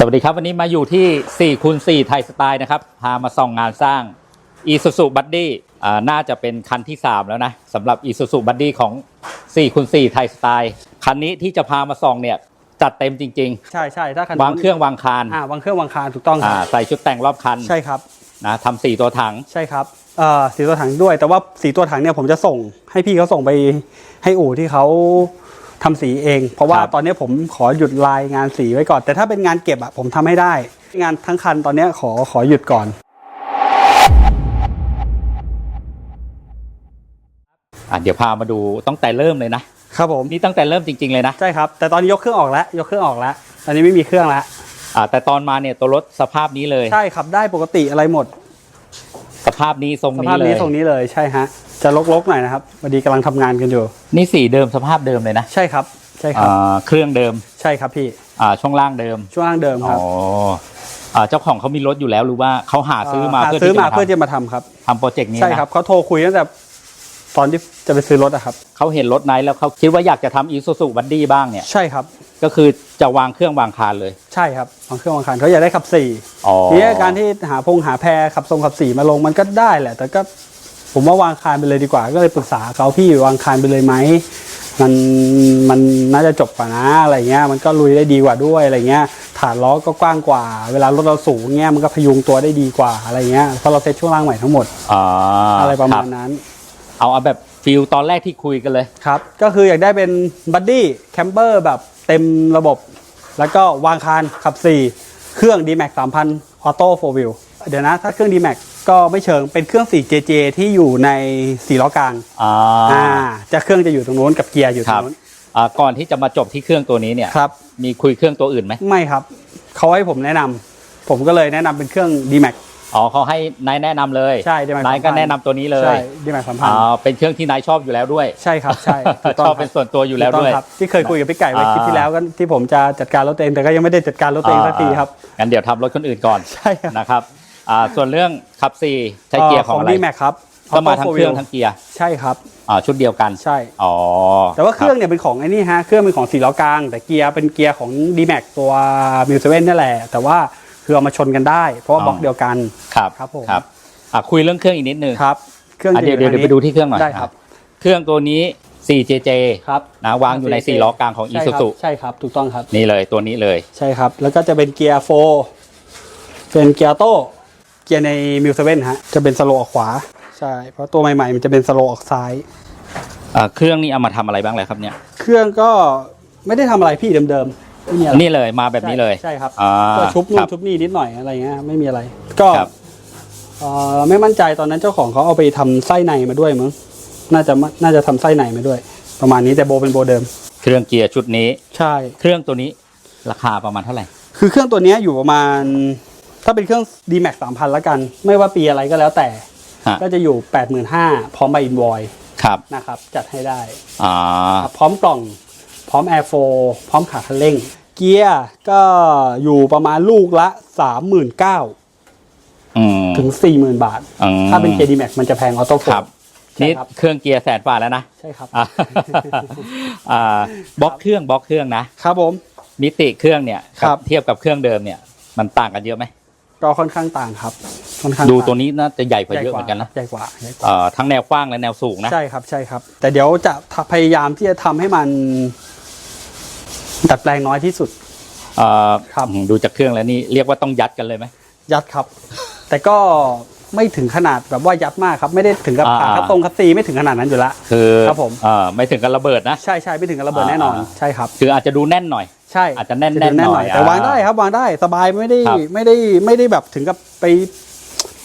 สวัสดีครับ วันนี้มาอยู่ที่4คูณ4ไทยสไตล์นะครับ พามาส่องงานสร้าง i s u z u b u d d y อ่าน่าจะเป็นคันที่ 3 แล้วนะสำหรับ i s u z u b u d d y ของ4คูณ4ไทยสไตล์ คันนี้ที่จะพามาส่องเนี่ย จัดเต็มจริงใช่ใช่ถ้าคันๆวางเครื่องวางคานอ่าวางเครื่องวางคานถูกต้องคอ่ารับใส่ชุดแต่งรอบคันใช่ครับนะทำสีตัวถังใช่ครับเอ่อสีตัวถังด้วย แต่ว่าสีตัวถังเนี่ยผมจะส่งให้พี่เขาส่งไปให้อู่ที่เขา ทำสีเอง เพราะว่าครับ ตอนนี้ผมขอหยุดลายงานสีไว้ก่อน แต่ถ้าเป็นงานเก็บอะผมทำให้ได้ งานทั้งคันตอนนี้ขอขอหยุดก่อน อะเดี๋ยวพามาดูตั้งแต่เริ่มเลยนะครับผมนี่ตั้งแต่เริ่มจริง ๆเลยนะใช่ครับ แต่ตอนนี้ยกเครื่องออกแล้วยกเครื่องออกแล้วตอนนี้ไม่มีเครื่องแล้ว อ่าแต่ตอนมาเนี่ยตัวรถสภาพนี้เลย ใช่ครับได้ปกติอะไรหมด สภาพนี้ทรงสนี้ภาพเลนี้ยตรงนี้เลยใช่ฮะ จะลกๆหน่อยนะครับพอดีกำลังทำงานกันอยู่ นี่สีเดิมสภาพเดิมเลยนะใช่ครับ ใช่ครับอ่าเครื่องเดิมใช่ครับพี่อ่าช่วงล่างเดิมช่วงล่างเดิมคอ๋รัอบอ่าเจ้าของเขามีรถอยู่แล้วหรือว่าเขาหาซื้อมาหเพื่อซื้อที่จะมามาเพื่อทำจะมาทำครับทำโปรเจกต์นี้ใช่นะ ครับเขาโทรคุยตั้งแต่ ตอนที่จะไปซื้อรถอะครับ เขาเห็นรถไหนแล้วเขาคิดว่าอยากจะทำอีซูซูบัดดี้บ้างเนี่ย ใช่ครับ ก็คือจะวางเครื่องวางคานเลย ใช่ครับวางเครื่องวางคันเขาอยากได้ขับสี่อ๋อทีนี้การที่หาพงหาแพรขับทรงขับสี่มาลงมันก็ได้แหละ แต่ก็ผมว่าวางคานไปเลยดีกว่า ก็เลยปรึกษาเขาพี่วางคานไปเลยไหมมันมันน่าจะจบกว่านะอะไรเงี้ยมันก็ลุยได้ดีกว่าด้วยอะไรเงี้ยฐานล้อก็กว้างกว่า เวลารถเราสูงเงี้ยมันก็พยุงตัวได้ดีกว่าอะไรเงี้ยเพราะเราเซ็ตช่วงล่างใหม่ทั้งหมดอ่าอะไรประมาณคบนั้น เอาเอาแบบฟิลตอนแรกที่คุยกันเลย ครับ ก็คืออยากได้เป็นบัดดี้แคมเปอร์แบบเต็มระบบ แล้วก็วางคานขับ 4 เครื่อง D-Max 3000 Auto 4 Wheel เดี๋ยวนะ ถ้าเครื่อง D-Max ก็ไม่เชิงเป็นเครื่อง 4JJ ที่อยู่ใน4ล้อกลางอ่าอ่าจะเครื่องจะอยู่ตรงนู้นกับเกียร์อยู่ตครรังบนู้น อ่าก่อนที่จะมาจบที่เครื่องตัวนี้เนี่ยครับ มีคุยเครื่องตัวอื่นไหม ไม่ครับ เขาให้ผมแนะนำผมก็เลยแนะนำเป็นเครื่อง D-Max อ๋อเขาให้นายแนะนำเลยใช่ D-Max นายก็3,000แนะนำตัวนี้เลยใช่ D-Max อ่า3000เป็นเครื่องที่นายชอบอยู่แล้วด้วย ใช่ครับใช่ถูกชต้องอบคเป็รันส่วนตัวอยู่แล้วถูกต้งด้วยครับที่เคยคุยกับพี่ไก่ไว้อ่า คลิปที่แล้วก็ที่ผมจะจัดการรถตัวเองแต่ก็ยังไม่ได้จัดการรถตัวเองสักทีครับงั้นเดี๋ยวทำรถคนอื่นก่อนใช่ครับ นะครับอ่าส่วนเรื่องขับสี่ใช้เกียร์ของอะไรดีแม็กครับก็มาทั้ง Auto เครื่อง Four Wheel ทั้งเกียร์ใช่ครับ อ่าชุดเดียวกันใช่ อ๋อแต่ว่าเครื่องบเนี่ยเป็นของไอ้นี่ฮะ เครื่องเป็นของสี่ล้อกลาง แต่เกียร์เป็นเกียร์ของ d m a x ตัวมิวเซเว่นนี่แหละ แต่ว่า คือเอามาชนกันได้ เพราะว่าอ๋อบล็อกเดียวกันครับครับผมครับอะคุยเรื่องเครื่องอีกนิดนึงครับเครื่องอะจะเดี๋ยวเดี๋ยวทางเดี๋ยวไปดูที่เครื่องหน่อยได้ครับ เครื่องตัวนี้ 4JJ ครับนะวางอยู่ใน 4J 4ล้อกลางของ ใช่ครับ Isuzu ใช่ครับ ถูกต้องครับ นี่เลยตัวนี้เลย ใช่ครับ แล้วก็จะเป็นเกียร์โฟเป็นเกียร์โต้เกียร์ในมิวเซเว่นฮะ จะเป็นสโลว์ออกขวา ใช่ เพราะตัวใหม่ๆ มันจะเป็นสโลว์ออกซ้าย อ่าเครื่องนี้เอามาทำอะไรบ้างเลยครับเนี่ย เครื่องก็ไม่ได้ทำอะไรพี่เดิม ๆไม่มีอะไรนี่เลยมาแบบนี้เลย ใช่ครับอ่าก็ชุบคนู่รันชุบนี่นิดหน่อยอะไรเงี้ยไม่มีอะไร ก็ครับเอ่อไม่มั่นใจตอนนั้นเจ้าของเขาเอาไปทำไส้ในมาด้วยมั้งน่าจะน่าจะทำไส้ในมาด้วย ประมาณนี้แต่โบเป็นโบเดิม เครื่องเกียร์ชุดนี้ ใช่ เครื่องตัวนี้ราคาประมาณเท่าไหร่ คือเครื่องตัวเนี้ยอยู่ประมาณ ถ้าเป็นเครื่อง D-Max 3000แล้วกัน ไม่ว่าปีอะไรก็แล้วแต่ ฮะ ก็จะอยู่ 85,000พร้อมใบอินวอยครับนะครับ จัดให้ได้อ่าครับพร้อมกล่อง พร้อม Air 4พร้อมขาคันเร่ง เกียร์ก็อยู่ประมาณลูกละ 39,000 อืม ถึง 40,000 บาท อืม ถ้าเป็น KD Max มันจะแพงออโต้โฟครับใช่นี่ครับ เครื่องเกียร์แสนฝ่าแล้วนะใช่ครับ อ่าอ่าบล็อกเครื่องบล็อกเครื่องนะครับผม มิติเครื่องเนี่ยครับ เทียบกับเครื่องเดิมเนี่ย มันต่างกันเยอะไหมก็ค่อนข้างต่างครับ ค่อนข้างดูต่างตัวนี้น่าจะใหญ่กว่าใหญ่เยอะกเหว่ามือนกันนะใหญ่กว่าใหญ่กว่า เอ่อทั้งแนวกว้างและแนวสูงนะ ใช่ครับใช่ครับ แต่เดี๋ยวจะพยายามที่จะทำให้มัน ดัดแปลงน้อยที่สุด เอ่อครับ ดูจากเครื่องแล้วนี่เรียกว่าต้องยัดกันเลยไหม ยัดครับ แต่ก็ไม่ถึงขนาดแบบว่ายัดมากครับ ไม่ได้ถึงกับอ่า ขาคัดตรงคัดซีไม่ถึงขนาดนั้นอยู่ละ คือครับผม เอ่อไม่ถึงกับระเบิดนะ ใช่ใช่ไม่ถึงกับระเบิดแน่นอนอ่า ใช่ครับ คืออาจจะดูแน่นหน่อย ใช่อาจจะแน่นๆดูหน่อยแต่วางอ่าได้ครับวางได้สบายไม่ได้ครับ ไม่ได้ไม่ได้แบบถึงกับไป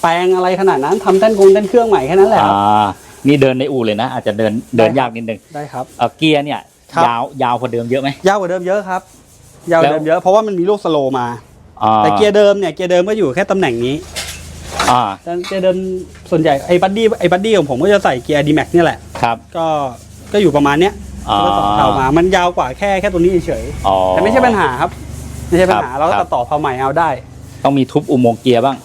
แปลงอะไรขนาดนั้นทำเต้นคงเต้นเครื่องใหม่แค่นั้นแหละครับ อ่านี่เดินในอู่เลยนะ อาจจะเดินเดินยากนิดนึงได้ครับ เอ่อเกียร์เนี่ย ครับ ยาวยาวกว่าเดิมเยอะไหม ยาวกว่าเดิมเยอะครับ ยาวกว่าแล้วเดิมเยอะเพราะว่ามันมีลูกสโลว์มาอ่าแต่เกียร์เดิมเนี่ยเกียร์เดิมก็อยู่แค่ตำแหน่งนี้อ่าแต่เกียร์เดิมส่วนใหญ่ไอ้บัดดี้ไอ้บัดดี้ของผมก็จะใส่เกียร์ดีแม็กเนี่ยแหละครับ ก็ก็อยู่ประมาณเนี้ยอ่า แล้วก็ต่อเท้ามามันยาวกว่าแค่แค่ตัวนี้เฉยอ๋อ ๆแต่ไม่ใช่ปัญหาครับ ไม่ใช่ปัญหาครับ เราก็ครัตับดต่อเผาใหม่เอาได้ ต้องมีทุบอุโมงค์เกียร์บ้าง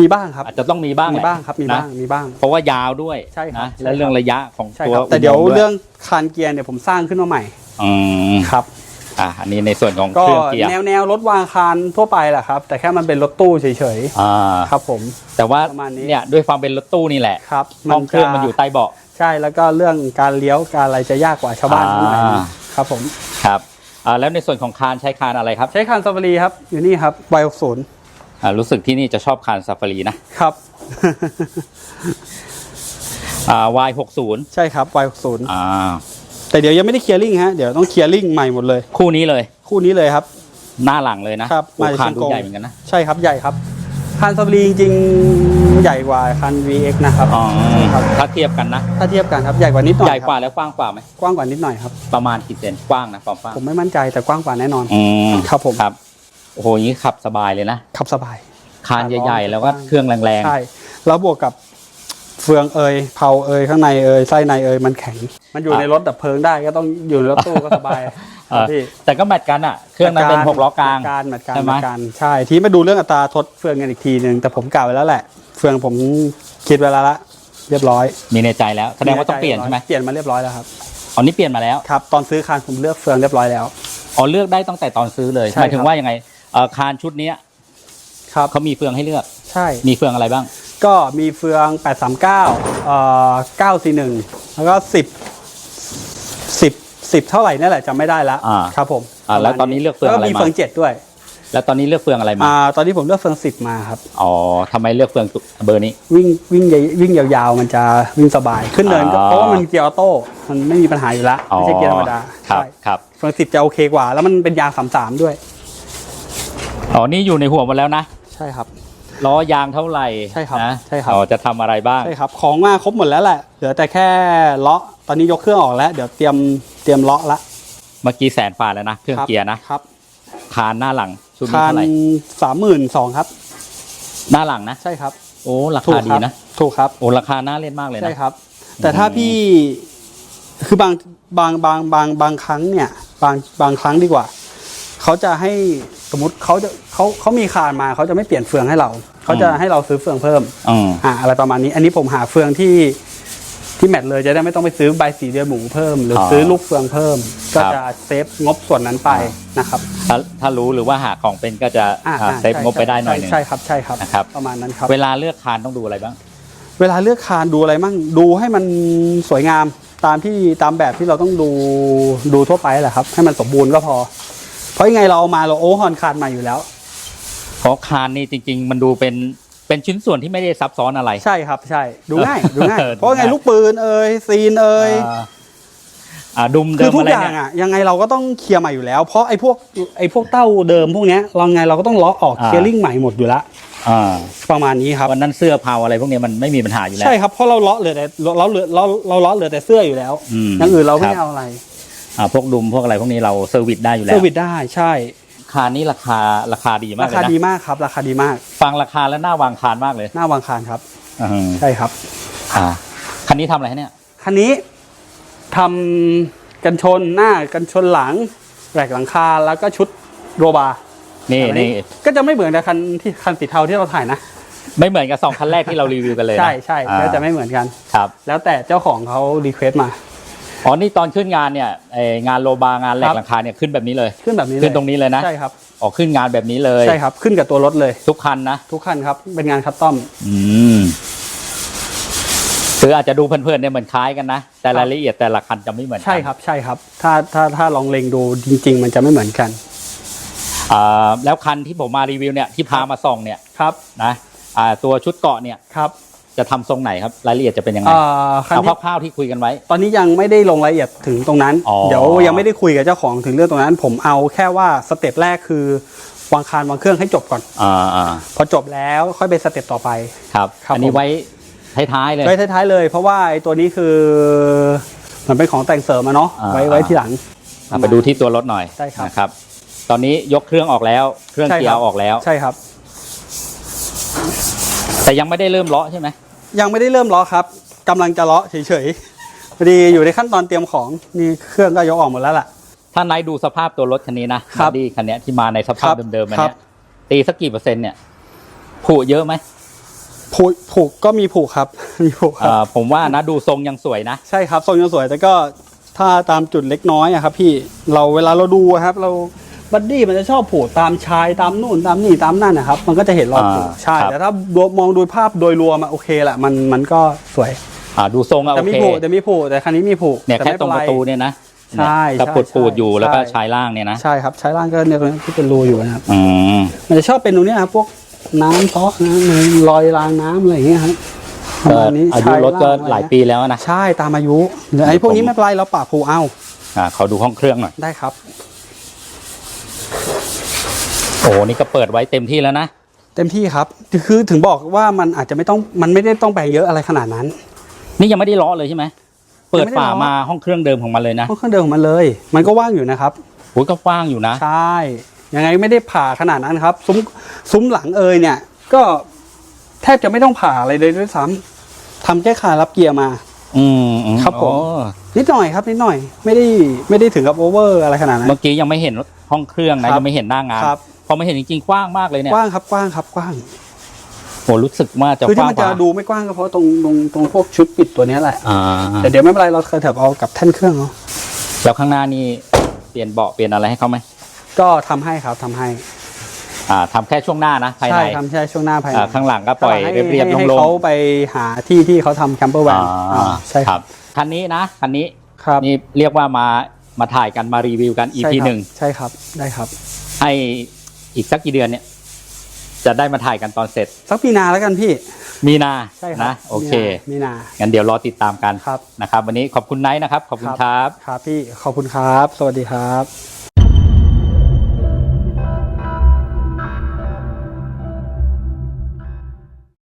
มีบ้างครับ อาจจะต้องมีบ้างมีแหละบ้างครับมีบ้างนะมีบ้าง เพราะว่ายาวด้วยใช่ครับนะใช่และเรื่องครับ ระยะของใช่ตัวครับ แต่เดี๋ยวอุโมงค์เรื่องคานเกียร์เนี่ยผมสร้างขึ้นมาใหม่อืมครับ อะอันนี้ในส่วนของก็เครื่องเกียร์แนวแนวรถวางคารทั่วไปแหละครับ แต่แค่มันเป็นรถตู้เฉยอ่าๆ ครับผม แต่ว่าประมาณนี้ เนี่ยด้วยความเป็นรถตู้นี่แหละครับห้องเครื่องมันอยู่ใต้เบาะ ใช่แล้วก็เรื่องการเลี้ยวการอะไรจะยากกว่าชาวบ้านเขาหน่อยอ่าครับผม ครับอ่าแล้วในส่วนของคานใช้คานอะไรครับ ใช้คันซาฟารีครับ อยู่นี่ครับไวศูนย์อ่า รู้สึกที่นี่จะชอบคานซาฟารีนะครับอ่า Y60 ใช่ครับไวศูนย์อ่าแต่เดี๋ยวยังไม่ได้เคลียร์ลิงฮะเดี๋ยวต้องเคลียร์ลิงใหม่หมดเลย คู่นี้เลย คู่นี้เลยครับ หน้าหลังเลยนะครับโอ้มาจากคานเชียงดูกงใหญ่เหมือนกันนะใช่ครับใหญ่ครับคันซาฟารีจริงๆใหญ่กว่าคัน VX นะครับอ๋อครับถ้าเทียบกันนะ ถ้าเทียบกันครับใหญ่กว่านิดหน่อยใหญ่กว่าครับแล้วกว้างกว่าไหมกว้างกว่านิดหน่อยครับประมาณกี่เซนกว้างนะความกว้างผมไม่มั่นใจแต่กว้างกว่าแน่นอนอืมครับผมครับ โอ้โหอย่างนี้ขับสบายเลยนะ ขับสบาย คานใหญ่ ๆ แล้วก็เครื่องแรงใช่แล้วบวกกับเฟืองเอยเผาเอยข้างในเอยไส้ในเอยมันแข็ง มันอยู่ในรถดับเพลิงได้ก็ต้องอยู่ในรถตู้ก็สบายๆครับพี่เออแต่ก็แมทกันอะ เครื่องนั้นเป็นหกล้อกลาง แมทการแมทการใช่ไหม แมทการใช่ที่มาดูเรื่องอัตราทดเฟืองกันอีกทีหนึ่งแต่ผมกล่าวไว้แล้วแหละ เฟืองผมคิดไว้แล้วละเรียบร้อยมีในใจแล้ว แสดงว่าต้องเปลี่ยนใช่ไหมเปลี่ยนมาเรียบร้อยแล้วครับอ๋อนี่เปลี่ยนมาแล้วครับตอนซื้อคานผมเลือกเฟืองเรียบร้อยแล้ว อ๋อเลือกได้ตั้งแต่ตอนซื้อเลยใช่หมายถึคงรับ ว่ายังไงเอ่อคานชุดเนี้ยครับเขามีเฟืองให้เลือก ใช่ มีเฟืองอะไรบ้าง ก็มีเฟือง 839เอ่อ941 แล้วก็ 10 10 10 เท่าไหร่นี่แหละจำไม่ได้แล้วอ่า ครับผมอ่าแล้วตอนนี้เลือกเฟืองแล้วอะไรก็มีมาเฟือง 7 ด้วยแล้วตอนนี้เลือกเฟืองอะไรมาอ่าตอนนี้ผมเลือกเฟือง 10 มาครับ อ๋อทำไมเลือกเฟืองเบอร์นี้ วิ่งวิ่งยวิ่งยาวๆ มันจะวิ่งสบาย ขึ้นเนินก็อ๋อ เพราะว่ามันเกียร์ออโต้มันไม่มีปัญหาอยู่แล้วไม่ใช่เกียร์ธรรมดาครับใช่ครับ เฟือง 10 จะโอเคกว่า แล้วมันเป็นยาง 33 ด้วย อ๋อนี่อยู่ในหัวหมดแล้วนะใช่ครับ ล้อยางเท่าไหร่ใช่ครับนะใช่ครับ อ๋อจะทำอะไรบ้าง ใช่ครับ ของมาครบหมดแล้วแหละ เหลือแต่แค่เลาะ ตอนนี้ยกเครื่องออกแล้ว เดี๋ยวเตรียมเตรียมเลาะละเมื่อกี้แสนฝ่าแล้วนะ เครื่องครับเกียร์นะครับคานหน้าหลังชุดนี้คันเท่าไหร่สามหมื่นสองครับ หน้าหลังนะ ใช่ครับ โอ้ราถูคากดีครับ นะ ถูกครับ โอ้ราคาน่าเล่นมากเลยนะ ใช่ครับ แต่ถ้าพี่ คือบางบางบางบางบางครั้งเนี่ย บางบางครั้งดีกว่า เขาจะให้ สมมติเขาจะเขาเขามีคานมาเขาจะไม่เปลี่ยนเฟืองให้เรา เขาจะให้เราซื้อเฟืองเพิ่มอืม อ่าอะไรประมาณนี้ อันนี้ผมหาเฟืองที่ที่แมทเลยจะได้ไม่ต้องไปซื้อใบสีเดือนหมูเพิ่ม หรือออซื้อลูกเฟืองเพิ่ม ก็ครับ จะเซฟงบส่วนนั้นไปนะครับถ้าถ้ารู้หรือว่าหาของเป็นก็จะอ่าอ่าอ่าเซฟงบไปได้หน่อยหนึง ใช่ครับใช่ครับ นะครับ ประมาณนั้นครับ เวลาเลือกคานต้องดูอะไรบ้าง เวลาเลือกคานดูอะไรมั่งดูให้มันสวยงามตามที่ตามแบบที่เราต้องดูดูทั่วไปแหละครับ ให้มันสมบูรณ์ก็พอ เพราะยังไงเราเอามาเราโอ้ฮอนคานมาอยู่แล้ว เพราะคานนี่จริง ๆ มันดูเป็นเป็นชิ้นส่วนที่ไม่ได้ซับซ้อนอะไร ใช่ครับใช่ ดูง่ายดูง่าย เออดูง่าย เพราะไงลูกปืนเอ่ยซีนเอ่ยอ่าอ่าดุมคืเดิอมทุกอะไรอย่างเนี่ย อะยังไงเราก็ต้องเคลียร์ใหม่อยู่แล้ว เพราะไอ้พวกไอ้พวกเต้าเดิมพวกเนี้ยเราไงเราก็ต้องเลาะออกอ่า เคลียร์ลิงใหม่หมดอยู่แล้วอ่าประมาณนี้ครับ วันนั้นเสื้อเผาอะไรพวกนี้มันไม่มีปัญหาอยู่แล้ว ใช่ครับเพราะเราเลาะเหลือแต่เราเหลือเราเราเลาะเหลือแต่เสื้ออยู่แล้วอืมอย่างอื่นเราไม่ครับเอาอะไร อ่าพวกดุมพวกอะไรพวกนี้เราเซอร์วิสได้อยู่แล้เซอวร์วิสได้ใช่ คานนี้ราคาราคาดีมากราเลยคานะดีมากครับ ราคาดีมากฟังราคาแล้วน่าวางคานมากเลยหน้าวางคารครับ อืมใช่ครับ อ่าคันนี้ทำอะไรฮะเนี่ย คันนี้ทำกันชนหน้ากันชนหลังแหลกหลังคาแล้วก็ชุดโรบาร์นี่อันี่ก็จะไม่เหมือนกับคันที่คันสีเทาที่เราถ่ายนะ ไม่เหมือนกับสองคันแรกที่เรารีวิวกันเลยนะใช่ใช่อ่าก็จะไม่เหมือนกัน ครับ แล้วแต่เจ้าของเขารีเควสมา อ๋อนี่ตอนขึ้นงานเนี่ยเอ่องานโลบางานแหลครักบหลังคาเนี่ยขึ้นแบบนี้เลย ขึ้นแบบนี้เลยขึ้นตรงนี้เลยนะ ใช่ครับออกขึ้นงานแบบนี้เลย ใช่ครับ ขึ้นกับตัวรถเลย ทุกคันนะ ทุกคันครับ เป็นงานคัสตอม อืมคืออาจจะดูเพลินๆเนี่ยเหมือนคล้ายกันนะ แต่รายละเอียดแต่ละคันจะไม่เหมือนกัน ใช่ครับ ใช่ครับ ถ้าถ้าถ้าลองเล็งดูจริง ๆ มันจะไม่เหมือนกันอ่าแล้วคันที่ผมมารีวิวเนี่ยที่พามาส่องเนี่ย ครับ นะอ่าตัวชุดเกาะเนี่ย ครับ จะทำทรงไหนครับรายละเอียดจะเป็นยังไงอ่าคันเอาที่คร่าวๆที่คุยกันไว้ ตอนนี้ยังไม่ได้ลงรายละเอียดถึงตรงนั้น อ๋อ เดี๋ยวยังไม่ได้คุยกับเจ้าของถึงเรื่องตรงนั้น ผมเอาแค่ว่าสเต็ปแรกคือวางคานวางเครื่องให้จบก่อน อ่าอ่าพอจบแล้วค่อยไปสเต็ปต่อไป ครับ ครับอันนี้ผม ไว้ท้ายๆเลย ไว้ท้ายๆเลย เพราะว่าไอ้ตัวนี้คือมันเป็นของแต่งเสริมอะเนาะอ่า ไว้ไว้ทีหลัง อะไปดูที่ตัวรถหน่อยใช่ครับนะครับ ตอนนี้ยกเครื่องออกแล้ว เครื่องใช่เกียครับร์ออกแล้ว ใช่ครับ แต่ยังไม่ได้เริ่มเลาะใช่ไหมยังไม่ได้เริ่มล้อครับกำลังจะเลาะเฉยๆพอดีอยู่ในขั้นตอนเตรียมของนี่เครื่องก็ยกออกหมดแล้วล่ะ ถ้านายดูสภาพตัวรถคันนี้นะครับบอดี้คันเนี้ยที่มาในสภาพครับเดิมๆอันครัเนี้บยตีสักกี่เปอร์เซ็นต์เนี่ยผุเยอะไหมผูกผูกก็มีผูกครับมีผูกครับอ่าผมว่านะดูทรงยังสวยนะ ใช่ครับ ทรงยังสวยแต่ก็ถ้าตามจุดเล็กน้อยอะครับ พี่เราเวลาเราดูอะครับ เรา บัดดี้มันจะชอบโผล่ตามชายตามนู่นตามนี่ตามนั่นนะครับ มันก็จะเห็นรอยโผล่อ่าใช่ ครับ แต่ถ้ามองโดยภาพโดยรวมอะโอเคแหละมันมันก็สวย อ่าดูทรงอะแต่โอมีเคโผล่แต่มีโผล่แต่คันนี้มีโผล่เนี่ยต่แค่ไม่ตรงเนประตูเนี่ยนะใช่เนี่ยก็ใช่ปูดปูดๆอยู่ใช่ แล้วก็ใช่ชายล่างเนี่ยนะใช่ครับใช้ล่างก็เนี่ยตรงนี้ที่เป็นรูอยู่นะครับ อืมมันจะชอบเป็นตรงเนี้ยครับพวกน้ำเตาะน้ำรอยรางน้ำอะไรอย่างเงี้ยครับประก็มาณนี้อายุใช่รถก็งอะไรหลายเงี้ปีแล้วนะ ใช่ตามอายุเดี๋ยวไอ้พวกนี้ไม่เป็นไรเราปรับผูเอาอ่าขอดูห้องเครื่องหน่อย ได้ครับ โอ้โหนี่ก็เปิดไว้เต็มที่แล้วนะ เต็มที่ครับ คือถึงบอกว่ามันอาจจะไม่ต้องมันไม่ได้ต้องแปลงเยอะอะไรขนาดนั้น นี่ยังไม่ได้ล้อเลยใช่ไหมเปิดยังไม่ได้ฝาล้อมาห้องเครื่องเดิมของมันเลยนะเพราะเครื่องเดิมของมันเลย มันก็ว่างอยู่นะครับโอ้ยก็กว้างอยู่นะ ใช่ยังไงไม่ได้ผ่าขนาดนั้นครับ ซุ้มซุ้มหลังเอยเนี่ย ก็แทบจะไม่ต้องผ่าอะไรเลยด้วยซ้ำทำแค่คารับเกียร์มา อืมอืครับผมโอ้นิดหน่อยครับนิดหน่อย ไม่ได้ไม่ได้ถึงกับโอเวอร์อะไรขนาดนั้นเมื่อกี้ยังไม่เห็นห้องเครื่องนะครับยังไม่เห็นหน้างานครับพ อมาเห็นจริงๆกว้างมากเลยเนี่ยกว้างครับกว้างครับกว้างโอ้รู้สึกว่าจะคือกที่ว้างมันกจะว่าดูไม่กว้างก็เพราะตรงตรงตรงพวกชุดปิดตัวเนี้ยแหละอ่าแต่เดี๋ยวไม่เป็นไรเราเคยเถิบเอากับแท่นเครื่องเนาะแล้วข้างหน้านี่เปลี่ยนเบาะเปลี่ยนอะไรให้เขาไหมก็ทำให้ครับทำให้ อ่าทำแค่ช่วงหน้านะภายในใช่ทำใช่ช่วงหน้าภายในอ่าข้างหลังก็ปล่อยให้เรียบๆให้ให้โล่งเขาไปหาที่ที่เขาทำแคมเปอร์ๆแวนอ่าใช่ครับคันนี้นะคันนี้ครับนี่เรียกว่ามามาถ่ายกันมารีวิวกันใช่ EP ครับหนึ่งใช่ครับได้ครับให้ อีกสักกี่เดือนเนี่ย จะได้มาถ่ายกันตอนเสร็จ สักปีนาแล้วกันพี่ มีนาใช่ครับนะโอเคมีนางั้นเดี๋ยวรอติดตามกันครับ นะครับ วันนี้ขอบคุณไนท์นะครับ ขอบคุณครับ ครับพี่ขอบคุณครับ สวัสดีครับ